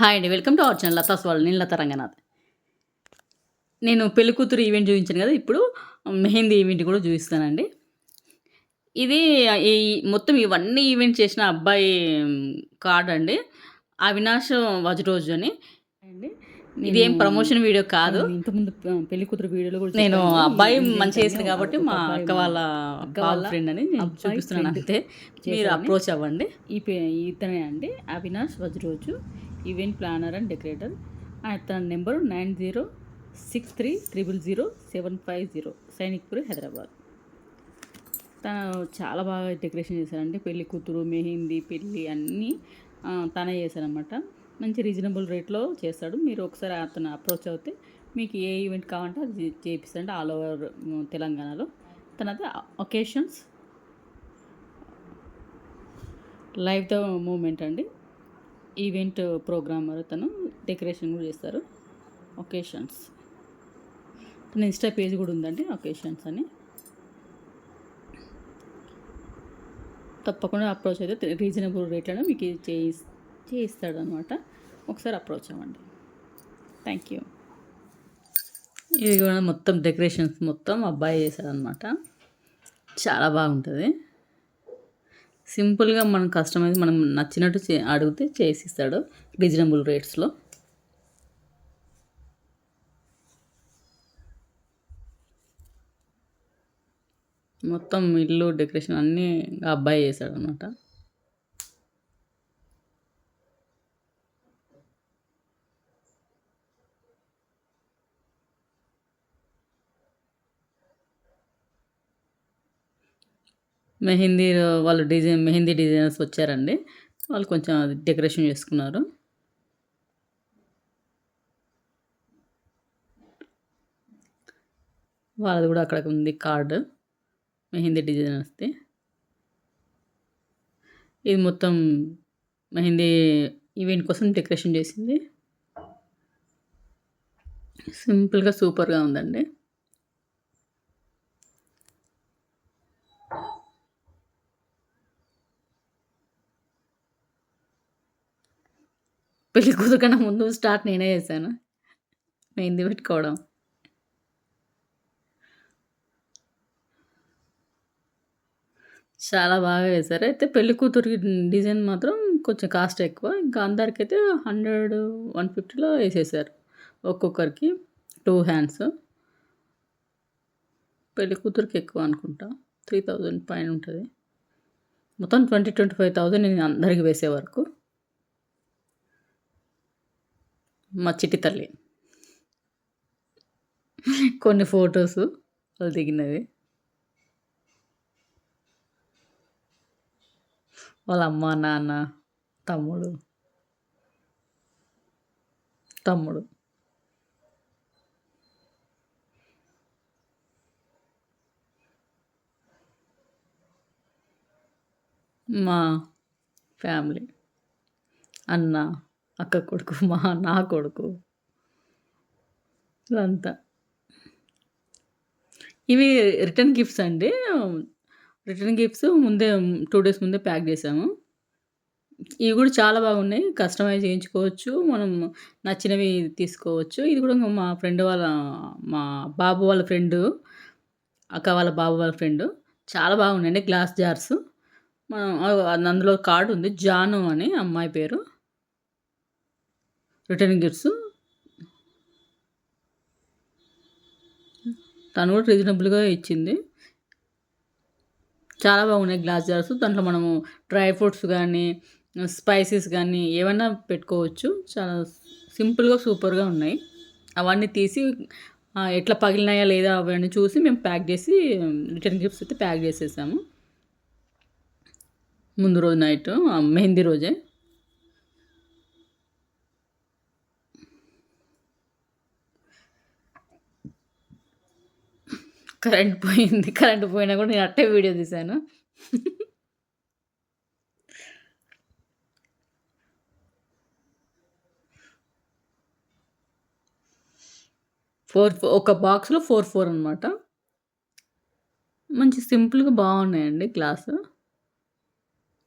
Hi అండి welcome to our channel Latha's వాళ్ళు నేను లత రంగనాథ్. నేను పెళ్ళి కూతురు ఈవెంట్ చూపించాను కదా ఇప్పుడు మెహందీ ఈవెంట్ కూడా చూపిస్తానండి. ఇది ఈ మొత్తం ఇవన్నీ ఈవెంట్ చేసిన అబ్బాయి కార్డ్ అండి. అవినాష్ వజ్రోజు అని. అండి ఇది ఏం ప్రమోషన్ వీడియో కాదు. ఇంతకుముందు పెళ్ళి కూతురు వీడియోలో కూడా నేను. అబ్బాయి ఈవెంట్ మంచి చేసింది చేశాను. కాబట్టి మా అక్క వాళ్ళ అక్క వాళ్ళ ఫ్రెండ్ అని నేను చూపిస్తున్నాను అంతే. మీరు. అప్రోచ్ అవ్వండి. ఈ ఇతనే అండి Avinash Vajroju event planner and decorator. తన number nine zero six three triple zero seven five zero Sainikpur Hyderabad. తను చాలా బాగా డెకరేషన్ చేశారంటే పెళ్ళి కూతురు మెహందీ పెళ్ళి అన్నీ తనే చేశారనమాట మంచి రీజనబుల్ రేట్లో చేస్తాడు. మీరు ఒకసారి అతను అప్రోచ్ అవుతే మీకు ఏ ఈవెంట్ కావాలంటే అది చేపిస్తాడు ఆల్ ఓవర్ తెలంగాణలో. తనది ఒకేషన్స్ లైవ్ ద మూమెంట్ అండి. ఈవెంట్ ప్రోగ్రామర్ తను డెకరేషన్ కూడా చేస్తారు. ఒకేషన్స్. తన ఇన్స్టా పేజ్ కూడా ఉందండి ఒకేషన్స్ అని. తప్పకుండా అప్రోచ్ అయితే రీజనబుల్ రేట్లను మీకు చేయి చేయిస్తాడు అనమాట ఒకసారి అప్రోచ్ అవ్వండి. Thank you. ఇది కూడా మొత్తం డెకరేషన్స్ మొత్తం అబ్బాయి చేశాడనమాట. చాలా బాగుంటుంది. సింపుల్గా మనం కస్టమైజ్ మనం నచ్చినట్టు చే అడిగితే చేసిస్తాడు రీజనబుల్ రేట్స్లో. మొత్తం ఇల్లు డెకరేషన్ అన్నీ అబ్బాయి చేశాడు అనమాట మెహందీ వాళ్ళు డిజైన్ మెహందీ డిజైనర్స్ వచ్చారండి. వాళ్ళు కొంచెం అది డెకరేషన్ చేసుకున్నారు. వాళ్ళది కూడా అక్కడ ఉంది కార్డు. మెహందీ డిజైనర్స్ది. ఇది మొత్తం మెహందీ ఈవెంట్ కోసం డెకరేషన్ చేసింది. సింపుల్గా సూపర్గా ఉందండి. పెళ్ళి కూతురు ముందు స్టార్ట్ నేనే చేశాను. మెహందీ పెట్టుకోవడం. చాలా బాగా వేశారు అయితే పెళ్ళి కూతురికి డిజైన్ మాత్రం కొంచెం కాస్ట్ ఎక్కువ. ఇంకా అందరికైతే హండ్రెడ్ వన్ ఫిఫ్టీలో వేసేసారు. ఒక్కొక్కరికి టూ హ్యాండ్స్. పెళ్ళి కూతురికి ఎక్కువ అనుకుంటా. త్రీ థౌజండ్ పైన ఉంటుంది. మొత్తం ట్వంటీ ట్వంటీ ఫైవ్ థౌజండ్ నేను అందరికి వేసే వరకు. మా చిట్టి తల్లి. కొన్ని ఫొటోస్ వాళ్ళు దిగినవి. వాళ్ళ అమ్మ నాన్న తమ్ముడు. తమ్ముడు. మా ఫ్యామిలీ. అన్న. అక్క కొడుకు మా నా కొడుకు. ఇదంతా. ఇవి రిటర్న్ గిఫ్ట్స్ అండి. రిటర్న్ గిఫ్ట్స్ ముందే టూ డేస్ ముందే ప్యాక్ చేసాము ఇవి కూడా చాలా బాగున్నాయి. కస్టమైజ్ చేయించుకోవచ్చు. మనం నచ్చినవి తీసుకోవచ్చు. ఇది కూడా మా ఫ్రెండ్ వాళ్ళ మా బాబు వాళ్ళ ఫ్రెండ్ అక్క వాళ్ళ బాబు వాళ్ళ ఫ్రెండ్. చాలా బాగున్నాయండి గ్లాస్ జార్స్. మనం అందులో కార్డు ఉంది. జాను అని అమ్మాయి పేరు. Return gifts. తను కూడా రీజనబుల్గా ఇచ్చింది. చాలా బాగున్నాయి గ్లాస్ జార్స్. దాంట్లో మనము డ్రై ఫ్రూట్స్ కానీ స్పైసెస్ కానీ ఏమైనా పెట్టుకోవచ్చు. చాలా సింపుల్గా సూపర్గా ఉన్నాయి. అవన్నీ తీసి ఎట్లా పగిలినాయా లేదా అవన్నీ చూసి మేము ప్యాక్ చేసి రిటర్న్ గిఫ్ట్స్ అయితే ప్యాక్ చేసేసాము. ముందు రోజు నైట్ మెహందీ రోజే. కరెంట్ పోయింది. కరెంట్ పోయినా కూడా నేను అట్టే వీడియో తీశాను. ఫోర్ ఒక బాక్స్లో ఫోర్ ఫోర్ అనమాట మంచి సింపుల్గా బాగున్నాయండి గ్లాసు.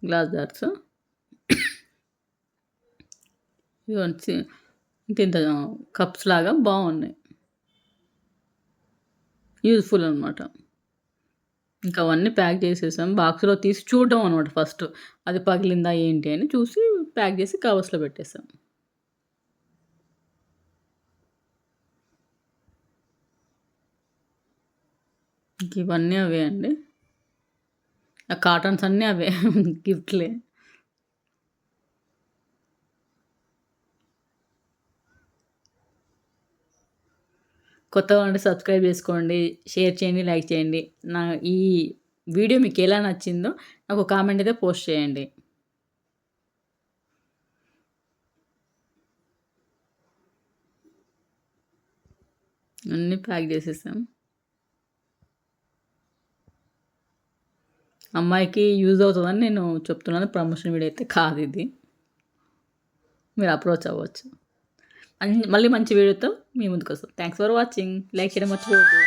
Glass jars. ఇవి వచ్చి ఇంత కప్స్ లాగా బాగున్నాయి. యూజ్ఫుల్ అనమాట ఇంకా అవన్నీ ప్యాక్ చేసేసాం. బాక్స్లో తీసి చూడడం అనమాట ఫస్ట్. అది పగిలిందా ఏంటి అని చూసి ప్యాక్ చేసి కవర్స్లో పెట్టేసాం. ఇవన్నీ అవే అండి. ఆ కాటన్స్ అన్నీ అవే. గిఫ్ట్లే. కొత్తగా ఉంటే సబ్స్క్రైబ్ చేసుకోండి షేర్ చేయండి లైక్ చేయండి. నా ఈ వీడియో మీకు ఎలా నచ్చిందో నాకు కామెంట్ అయితే పోస్ట్ చేయండి. అన్నీ ప్యాక్ చేసేసాం. అమ్మాయికి యూజ్ అవుతుందని నేను చెప్తున్నాను ప్రమోషన్ వీడియో అయితే కాదు ఇది. మీరు అప్రోచ్ అవ్వచ్చు. మళ్ళీ మంచి వీడియోతో మీ ముందుకు వస్తాం. థ్యాంక్స్ ఫర్ వాచింగ్ లైక్ చేయడం మర్చిపోవద్దు.